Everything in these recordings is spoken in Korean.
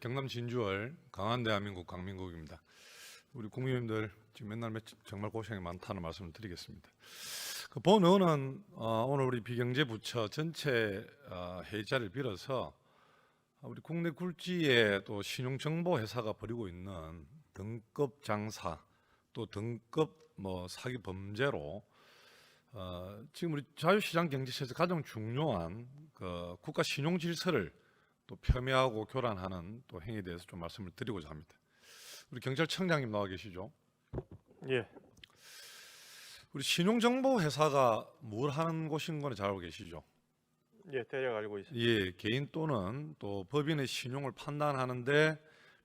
경남 진주월 강한 대한민국 강민국입니다. 우리 국민님들 지금 맨날 매- 정말 고생이 많다는 말씀을 드리겠습니다. 그 본의원은 어, 오늘 우리 비경제부처 전체 어, 회의 자리를 빌어서 우리 국내 굴지의 또 신용정보 회사가 벌이고 있는 등급 장사 또 등급 뭐 사기 범죄로 어, 지금 우리 자유시장 경제에서 가장 중요한 그 국가 신용 질서를 또 폄훼하고 교란하는 또 행위에 대해서 좀 말씀을 드리고자 합니다. 우리 경찰청장님 나와 계시죠? 예, 우리 신용정보 회사가 뭘 하는 곳인 거는 잘 알고 계시죠? 예, 대략 알고 있습니다. 예, 개인 또는 또 법인의 신용을 판단하는데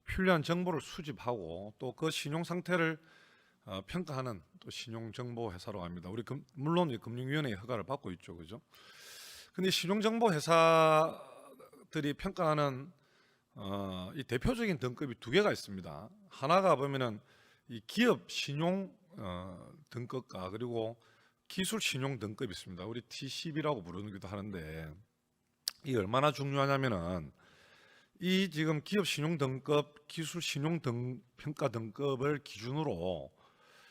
필요한 정보를 수집하고 또 그 신용 상태를 어, 평가하는 또 신용정보 회사로 합니다. 우리 금, 물론 이 금융위원회의 허가를 받고 있죠, 그죠? 근데 신용정보 회사 들이 평가하는 어, 이 대표적인 등급이 두 개가 있습니다. 하나가 보면은 이 기업 신용 어, 등급과 그리고 기술 신용 등급이 있습니다. 우리 T10이라고 부르기도 하는데 이 얼마나 중요하냐면은 이 지금 기업 신용 등급, 기술 신용 등 평가 등급을 기준으로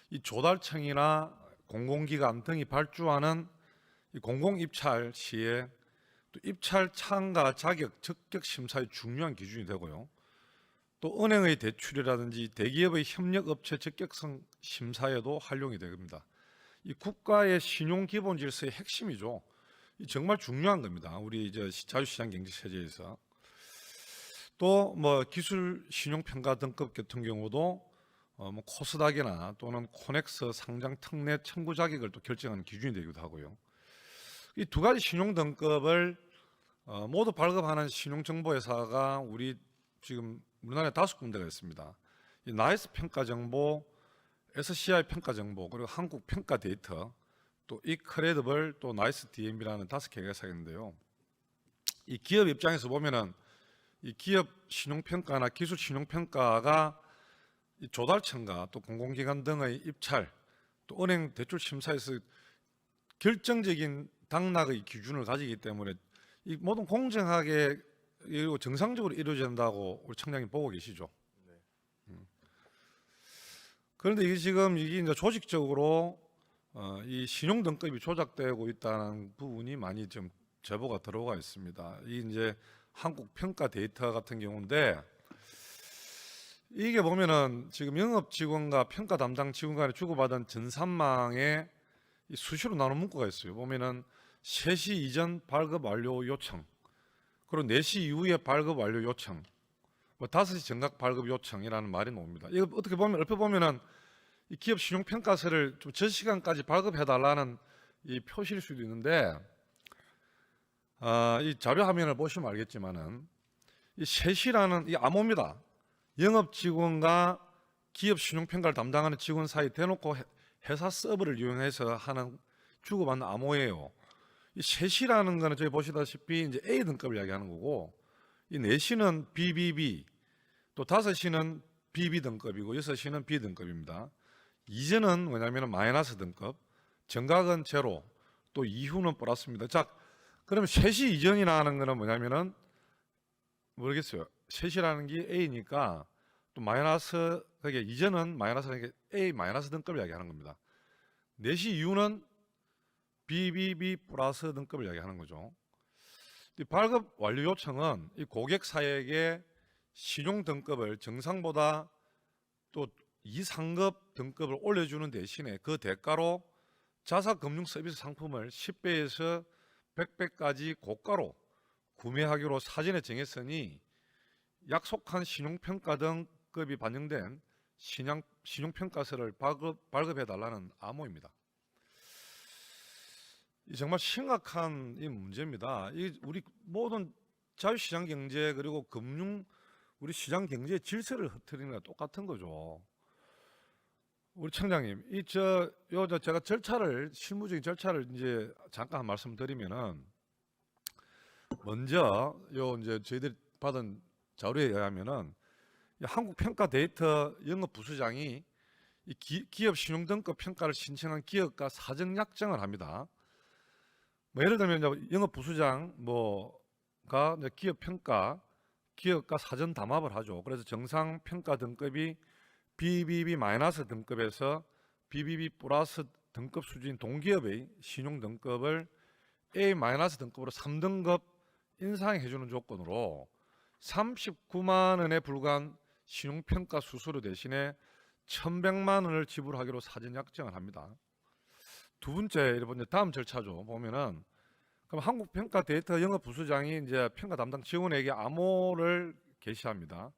이 조달청이나 공공기관 등이 발주하는 이 공공 입찰 시에 또 입찰 참가 자격 적격 심사의 중요한 기준이 되고요. 또 은행의 대출이라든지 대기업의 협력 업체 적격성 심사에도 활용이 됩니다. 이 국가의 신용 기본 질서의 핵심이죠. 이 정말 중요한 겁니다. 우리 이제 자유시장 경제 체제에서 또 뭐 기술 신용 평가 등급 같은 경우도 어, 뭐 코스닥이나 또는 코넥스 상장 특례 청구 자격을 또 결정하는 기준이 되기도 하고요. 이 두 가지 신용 등급을 어, 모두 발급하는 신용 정보 회사가 우리 지금 우리나라에 다섯 군데가 있습니다. 이 나이스 평가 정보, SCI 평가 정보, 그리고 한국 평가 데이터, 또 이크레디블, 또 나이스 DM이라는 다섯 개가 있는데요. 이 기업 입장에서 보면은 이 기업 신용 평가나 기술 신용 평가가 이 조달청과 또 공공기관 등의 입찰, 또 은행 대출 심사에서 결정적인 당락의 기준을 가지기 때문에 이 모든 공정하게 그리고 정상적으로 이루어져야 된다고 우리 청장님 보고 계시죠. 음. 그런데 이게 지금 이게 이제 조직적으로 어, 이 신용 등급이 조작되고 있다는 부분이 많이 좀 제보가 들어가 있습니다. 이 이제 한국 평가 데이터 같은 경우인데 이게 보면은 지금 영업 직원과 평가 담당 직원 간에 주고받은 전산망에 이 수시로 나눈 문구가 있어요. 보면은 3시 이전 발급 완료 요청, 그리고 4시 이후에 발급 완료 요청, 뭐 5시 정각 발급 요청이라는 말이 나옵니다. 이거 어떻게 보면 얼핏 보면은 이 기업 신용 평가서를 좀저 시간까지 발급해 달라는 이 표시일 수도 있는데 아, 이 자료 화면을 보시면 알겠지만은 이 셋이라는 이 암호입니다. 영업 직원과 기업 신용 평가를 담당하는 직원 사이 대놓고 회- 회사 서버를 이용해서 하는 주고받는 암호예요. 이 셋이라는 거는 저희 보시다시피 이제 A 등급을 이야기하는 거고 이 넷시는 BBB 또 다섯시는 BB 등급이고 여섯시는 B 등급입니다. 이제는 뭐냐면 마이너스 등급, 정각은 제로, 또 이후는 플러스입니다. 자, 그러면 셋이 이전이라는 거는 뭐냐면은 모르겠어요. 셋이라는 게 A니까 또 마이너스 그게 이전은 마이너스라는 게 A 마이너스 등급을 이야기하는 겁니다. 넷이 이후는 BBB 플러스 등급을 이야기하는 거죠. 이 발급 완료 요청은 이 고객 사에게 신용 등급을 정상보다 또 이상급 등급을 올려주는 대신에 그 대가로 자사 금융 서비스 상품을 10배에서 100배까지 고가로 구매하기로 사전에 정했으니 약속한 신용평가 등급이 반영된 신용, 신용평가서를 발급, 발급해 달라는 암호입니다. 이 정말 심각한 이 문제입니다. 이 우리 모든 자유시장 경제 그리고 금융 우리 시장 경제의 질서를 흐트리는 거 똑같은 거죠. 우리 청장님, 이 저 요 저 제가 절차를 실무적인 절차를 이제 잠깐 말씀드리면은 먼저 요 이제 저희들이 받은 자료에 의하면은 이 한국 평가 데이터 영업 부수장이 이 기, 기업 신용 등급 평가를 신청한 기업과 사정 약정을 합니다. 뭐 예를 들면 이제 영업 부수장 뭐가 기업 평가 기업과 사전 담합을 하죠. 그래서 정상 평가 등급이 BBB 마이너스 등급에서 BBB 플러스 등급 수준 동기업의 신용 등급을 A 마이너스 등급으로 3등급 인상해 주는 조건으로 39만 원에 불과한 신용 평가 수수료 대신에 1,100만 원을 지불하기로 사전 약정을 합니다. 두 번째 이번 다음 절차죠. 보면은 그럼 한국 평가 데이터 영업 부수장이 이제 평가 담당 직원에게 암호를 게시합니다.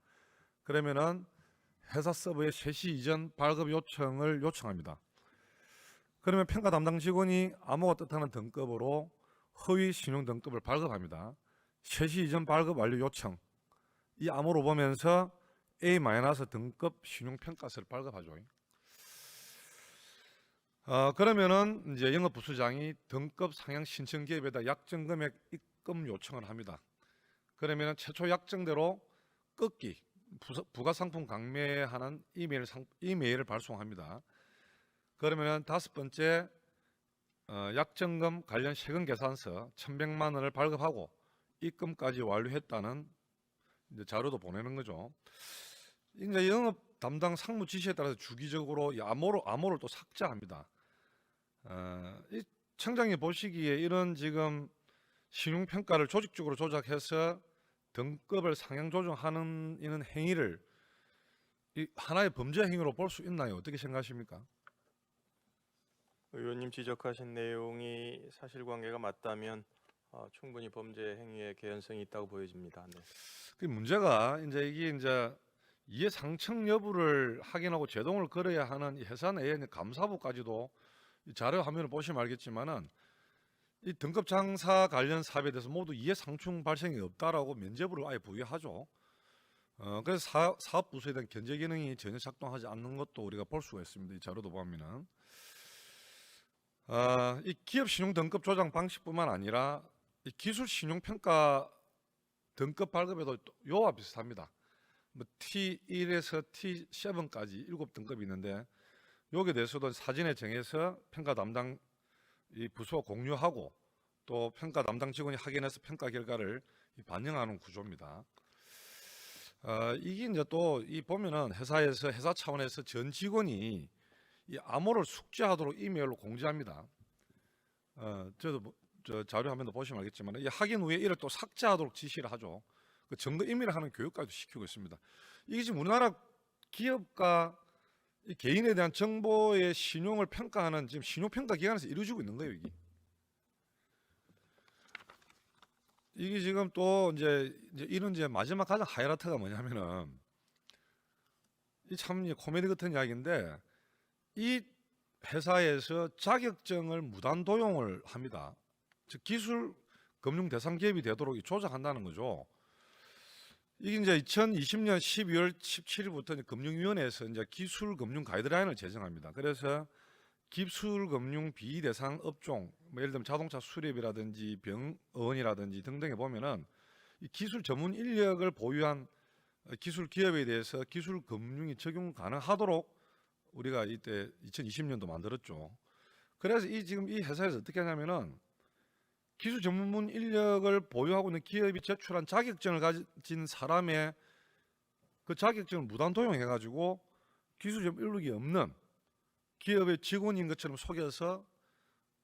그러면은 회사 서버에 쇄시 이전 발급 요청을 요청합니다. 그러면 평가 담당 직원이 암호가 뜻하는 등급으로 허위 신용 등급을 발급합니다. 쇄시 이전 발급 완료 요청 이 암호로 보면서 A 등급 신용 평가서를 발급하죠. 어, 그러면은 이제 영업 부수장이 등급 상향 신청 기업에다 약정 금액 입금 요청을 합니다. 그러면은 최초 약정대로 부서- 부가 상품 강매하는 이메일 상, 이메일을 발송합니다. 그러면은 다섯 번째 어, 약정금 관련 세금 계산서 1,100만 원을 발급하고 입금까지 완료했다는 자료도 보내는 거죠. 이제 영업 담당 상무 지시에 따라서 주기적으로 이 암호로 암호를 또 삭제합니다. 어, 이 청장님 보시기에 이런 지금 신용 평가를 조직적으로 조작해서 등급을 상향 조정하는 이런 행위를 이 하나의 범죄 행위로 볼 수 있나요? 어떻게 생각하십니까? 의원님 지적하신 내용이 사실관계가 맞다면 어, 충분히 범죄 행위의 개연성이 있다고 보여집니다. 네. 그 문제가 이제 이게 이제 이해 상청 여부를 확인하고 제동을 걸어야 하는 이 회사 내에 감사부까지도 이 자료 화면을 보시면 알겠지만은 이 등급 장사 관련 사업에 대해서 모두 이해 상충 발생이 없다라고 면제부를 아예 부여하죠. 어, 그래서 사, 사업 부서에 대한 견제 기능이 전혀 작동하지 않는 것도 우리가 볼 수가 있습니다. 이 자료도 보면은 아, 이 기업 신용 등급 조정 방식뿐만 아니라 이 기술 신용 평가 등급 발급에도 또 요와 비슷합니다. 뭐 T1에서 T7까지 일곱 등급이 있는데 여기에 대해서도 사진에 정해서 평가 담당 이 부서와 공유하고 또 평가 담당 직원이 확인해서 평가 결과를 이 반영하는 구조입니다. 어, 이게 이제 또 이 보면은 회사에서 회사 차원에서 전 직원이 이 암호를 숙지하도록 이메일로 공지합니다. 어, 저도 뭐- 저 자료 화면도 보시면 알겠지만 이 확인 후에 이를 또 삭제하도록 지시를 하죠. 그 증거 임의를 하는 교육까지 시키고 있습니다. 이게 지금 우리나라 기업과 이 개인에 대한 정보의 신용을 평가하는 지금 신용 평가 기관에서 이루어지고 있는 거예요, 이게. 이게 지금 또 이제, 이제 이런 이제 마지막 가장 하이라이트가 뭐냐면은 이참 코미디 같은 이야기인데 이 회사에서 자격증을 무단 도용을 합니다. 즉 기술 금융 대상 기업이 되도록 조작한다는 거죠. 이게 이제 2020년 12월 17일부터 이제 금융위원회에서 이제 기술 금융 가이드라인을 제정합니다. 그래서 기술 금융 비대상 업종, 뭐 예를 들면 자동차 수리비라든지 병원이라든지 등등에 보면은 이 기술 전문 인력을 보유한 기술 기업에 대해서 기술 금융이 적용 가능하도록 우리가 이때 2020년도 만들었죠. 그래서 이 지금 이 회사에서 어떻게 하냐면은 기술 전문 인력을 보유하고 있는 기업이 제출한 자격증을 가진 사람의 그 자격증을 무단 도용해 가지고 기술 전문 인력이 없는 기업의 직원인 것처럼 속여서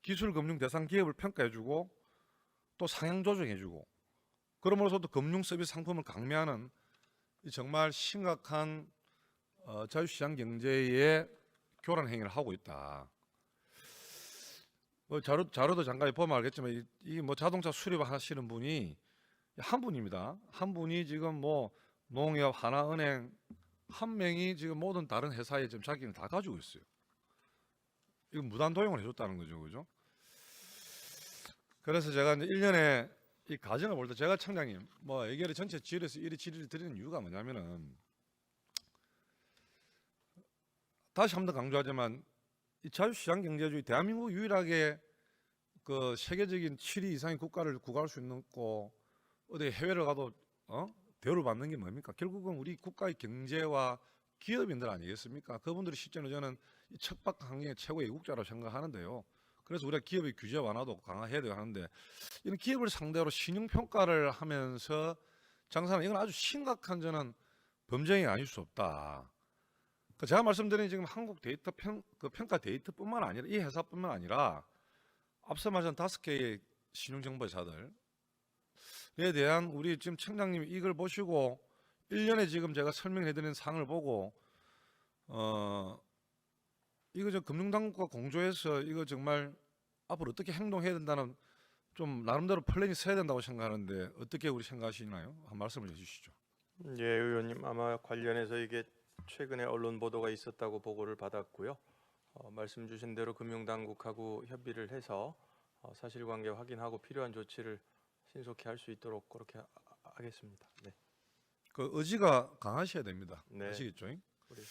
기술 금융 대상 기업을 평가해 주고 또 상향 조정해 주고 그러므로서도 금융 서비스 상품을 강매하는 이 정말 심각한 어, 자유시장 경제의 교란 행위를 하고 있다. 뭐 자료 자료도 잠깐 보면 알겠지만 이뭐 자동차 수리를 하시는 분이 한 분입니다. 한 분이 지금 뭐 농협, 하나은행 한 명이 지금 모든 다른 회사에 지금 자격을 다 가지고 있어요. 이거 무단 도용을 해줬다는 거죠, 그죠? 그래서 제가 이제 1년에 이 과정을 볼 때 제가 청장님 뭐 애결의 전체 지열에서 1위 질의를 드리는 이유가 뭐냐면은 다시 한번더 강조하지만 이 자유시장 경제주의 대한민국 유일하게 그 세계적인 7위 이상의 국가를 구가할 수 있는 고 어디 해외를 가도 어 대우를 받는 게 뭡니까? 결국은 우리 국가의 경제와 기업인들 아니겠습니까? 그분들의 시점에 저는 이 척박한 환경의 최고의 애국자라고 생각하는데요. 그래서 우리가 기업의 규제 완화도 강화해야 되고 하는데 이런 기업을 상대로 신용 평가를 하면서 장사는 이건 아주 심각한 저는 범죄이 아닐 수 없다. 그 제가 말씀드린 지금 한국 데이터 평, 그 평가 데이터뿐만 아니라 이 회사뿐만 아니라 앞서 말한 다섯 개의 신용 정보회사들에 대한 우리 지금 청장님이 이걸 보시고 1년에 지금 제가 설명해드린 사항을 보고 어 이거 저 금융당국과 공조해서 이거 정말 앞으로 어떻게 행동해야 된다는 좀 나름대로 플랜이 서야 된다고 생각하는데 어떻게 우리 생각하시나요? 한 말씀을 해주시죠. 예, 의원님 아마 관련해서 이게 최근에 언론 보도가 있었다고 보고를 받았고요. 어, 말씀 주신 대로 금융당국하고 협의를 해서 어, 사실관계 확인하고 필요한 조치를 신속히 할 수 있도록 그렇게 하- 하겠습니다. 네. 그 의지가 강하셔야 됩니다. 네. 아시겠죠? 우리